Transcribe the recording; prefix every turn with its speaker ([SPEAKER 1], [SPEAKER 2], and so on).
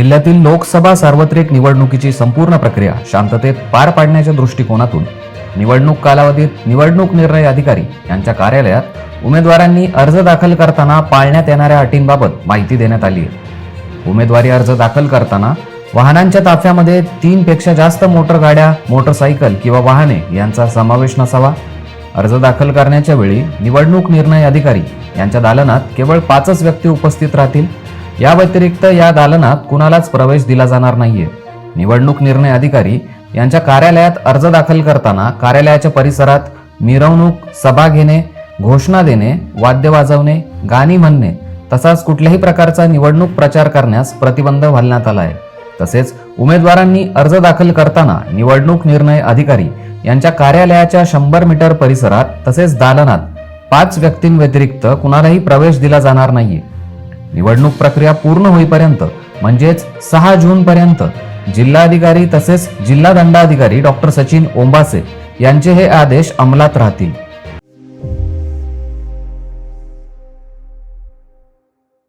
[SPEAKER 1] जिल्ह्यातील लोकसभा सार्वत्रिक निवडणुकीची संपूर्ण प्रक्रिया शांततेत पार पाडण्याच्या दृष्टिकोनातून निवडणूक कालावधीत निवडणूक निर्णय अधिकारी यांच्या कार्यालयात उमेदवारांनी अर्ज दाखल करताना पाळण्यात येणाऱ्या अटींबाबत माहिती देण्यात आली आहे. उमेदवारी अर्ज दाखल करताना वाहनांच्या ताफ्यामध्ये तीनपेक्षा जास्त मोटर गाड्या मोटरसायकल किंवा वाहने यांचा समावेश नसावा. अर्ज दाखल करण्याच्या वेळी निवडणूक निर्णय अधिकारी यांच्या दालनात केवळ पाचच व्यक्ती उपस्थित राहतील. या व्यतिरिक्त या दालनात कुणालाच प्रवेश दिला जाणार नाहीये. निवडणूक निर्णय अधिकारी यांच्या कार्यालयात अर्ज दाखल करताना कार्यालयाच्या परिसरात मिरवणूक सभा घेणे घोषणा देणे वाद्य वाजवणे गाणी म्हणणे तसाच कुठल्याही प्रकारचा निवडणूक प्रचार करण्यास प्रतिबंध घालण्यात आला आहे तसेच उमेदवारांनी अर्ज दाखल करताना निवडणूक निर्णय अधिकारी यांच्या कार्यालयाच्या शंभर मीटर परिसरात तसेच दालनात पाच व्यक्तींव्यतिरिक्त कुणालाही प्रवेश दिला जाणार नाहीये. निवडणूक प्रक्रिया पूर्ण होईपर्यंत म्हणजेच सहा जून पर्यंत जिल्हाधिकारी तसेच जिल्हा दंडाधिकारी डॉक्टर सचिन ओंबासे यांचे हे आदेश अंमलात राहतील.